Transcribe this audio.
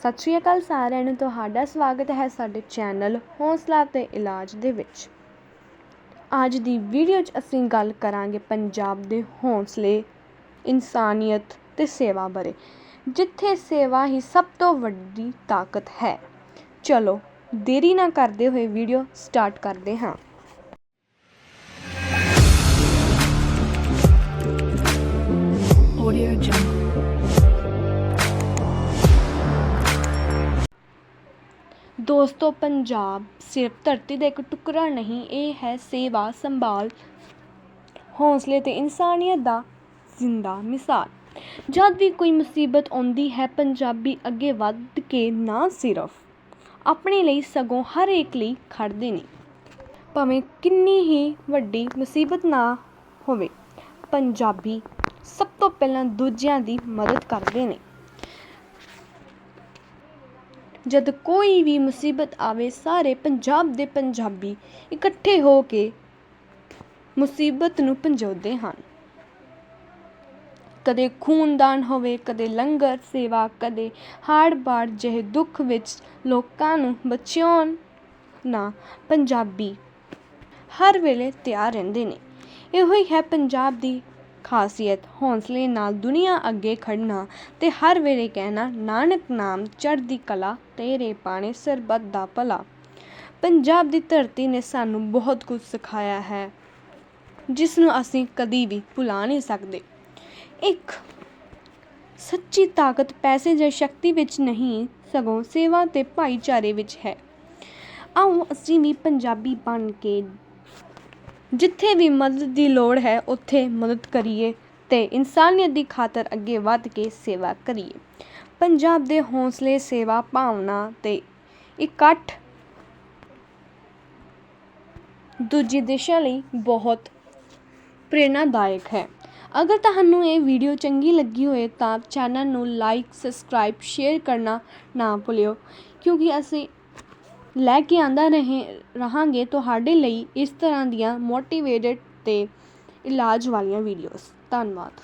ਸਤਿ ਸ਼੍ਰੀ ਅਕਾਲ ਸਾਰਿਆਂ ਨੂੰ, ਤੁਹਾਡਾ ਸਵਾਗਤ ਹੈ ਸਾਡੇ ਚੈਨਲ ਹੌਸਲਾ ਤੇ ਇਲਾਜ ਦੇ ਵਿੱਚ। ਅੱਜ ਦੀ ਵੀਡੀਓ 'ਚ ਅਸੀਂ ਗੱਲ ਕਰਾਂਗੇ ਪੰਜਾਬ ਦੇ ਹੌਸਲੇ, ਇਨਸਾਨੀਅਤ ਤੇ ਸੇਵਾ ਬਾਰੇ, ਜਿੱਥੇ ਸੇਵਾ ਹੀ ਸਭ ਤੋਂ ਵੱਡੀ ਤਾਕਤ ਹੈ। ਚਲੋ, ਦੇਰੀ ਨਾ ਕਰਦੇ ਹੋਏ ਵੀਡੀਓ ਸਟਾਰਟ ਕਰਦੇ ਹਾਂ। Audio Jungle. ਦੋਸਤੋ, ਪੰਜਾਬ ਸਿਰਫ ਧਰਤੀ ਦਾ ਇੱਕ ਟੁਕੜਾ ਨਹੀਂ, ਇਹ ਹੈ ਸੇਵਾ ਸੰਭਾਲ ਹੌਸਲੇ ਤੇ ਇਨਸਾਨੀਅਤ ਦਾ ਜ਼ਿੰਦਾ ਮਿਸਾਲ। ਜਦ ਵੀ ਕੋਈ ਮੁਸੀਬਤ ਆਉਂਦੀ ਹੈ, ਪੰਜਾਬੀ ਅੱਗੇ ਵੱਧ ਕੇ ਨਾ ਸਿਰਫ ਆਪਣੇ ਲਈ ਸਗੋਂ ਹਰ ਇੱਕ ਲਈ ਖੜਦੇ ਨੇ। ਭਾਵੇਂ ਕਿੰਨੀ ਹੀ ਵੱਡੀ ਮੁਸੀਬਤ ਨਾ ਹੋਵੇ, ਪੰਜਾਬੀ ਸਭ ਤੋਂ ਪਹਿਲਾਂ ਦੂਜਿਆਂ ਦੀ ਮਦਦ ਕਰਦੇ ਨੇ। ਜਦ ਕੋਈ ਵੀ ਮੁਸੀਬਤ ਆਵੇ, ਸਾਰੇ ਪੰਜਾਬ ਦੇ ਪੰਜਾਬੀ ਇਕੱਠੇ ਹੋ ਕੇ ਮੁਸੀਬਤ ਨੂੰ ਪੰਜੋਦੇ ਹਨ। ਕਦੇ ਖੂਨਦਾਨ ਹੋਵੇ, ਕਦੇ ਲੰਗਰ ਸੇਵਾ, ਕਦੇ ਹਾੜ ਬਾੜ ਜਿਹੇ ਦੁੱਖ ਵਿੱਚ ਲੋਕਾਂ ਨੂੰ ਬਚਾਉਣ ਨਾ ਪੰਜਾਬੀ ਹਰ ਵੇਲੇ ਤਿਆਰ ਰਹਿੰਦੇ ਨੇ। ਇਹੋ ਹੀ ਹੈ ਪੰਜਾਬ ਦੀ ਖਾਸੀਅਤ, ਹੌਸਲੇ ਨਾਲ ਦੁਨੀਆ ਅੱਗੇ ਖੜਨਾ ਤੇ ਹਰ ਵੇਲੇ ਕਹਿਣਾ, ਨਾਨਕ ਨਾਮ, ਚੜ੍ਹਦੀ ਕਲਾ, ਤੇਰੇ ਪਾਣੇ ਸਰਬੱਤ ਦਾ ਭਲਾ। ਪੰਜਾਬ ਦੀ ਧਰਤੀ ਨੇ ਸਾਨੂੰ ਬਹੁਤ ਕੁਝ ਸਿਖਾਇਆ ਹੈ ਜਿਸ ਨੂੰ ਅਸੀਂ ਕਦੀ ਵੀ ਭੁਲਾ ਨਹੀਂ ਸਕਦੇ। ਇੱਕ ਸੱਚੀ ਤਾਕਤ ਪੈਸੇ ਜਾਂ ਸ਼ਕਤੀ ਵਿੱਚ ਨਹੀਂ, ਸਗੋਂ ਸੇਵਾ ਤੇ ਭਾਈਚਾਰੇ ਵਿੱਚ ਹੈ। ਆਓ ਅਸੀਂ ਵੀ ਪੰਜਾਬੀ ਬਣ ਕੇ ਜਿੱਥੇ ਵੀ ਮਦਦ ਦੀ ਲੋੜ ਹੈ, ਉੱਥੇ ਮਦਦ ਕਰੀਏ ਅਤੇ ਇਨਸਾਨੀਅਤ ਦੀ ਖਾਤਰ ਅੱਗੇ ਵੱਧ ਕੇ ਸੇਵਾ ਕਰੀਏ। ਪੰਜਾਬ ਦੇ ਹੌਂਸਲੇ, ਸੇਵਾ ਭਾਵਨਾ ਅਤੇ ਇਕੱਠ ਦੂਜੇ ਦੇਸ਼ਾਂ ਲਈ ਬਹੁਤ ਪ੍ਰੇਰਨਾਦਾਇਕ ਹੈ। ਅਗਰ ਤੁਹਾਨੂੰ ਇਹ ਵੀਡੀਓ ਚੰਗੀ ਲੱਗੀ ਹੋਏ ਤਾਂ ਚੈਨਲ ਨੂੰ ਲਾਈਕ ਸਬਸਕ੍ਰਾਈਬ ਸ਼ੇਅਰ ਕਰਨਾ ਨਾ ਭੁੱਲਿਓ, ਕਿਉਂਕਿ ਅਸੀਂ ਲੈ ਕੇ ਆਉਂਦਾ ਰਹੇ, ਰਹਾਂਗੇ ਤੁਹਾਡੇ ਲਈ ਇਸ ਤਰ੍ਹਾਂ ਦੀਆਂ ਮੋਟੀਵੇਟਡ ਅਤੇ ਇਲਾਜ ਵਾਲੀਆਂ ਵੀਡੀਓਜ਼ ਧੰਨਵਾਦ।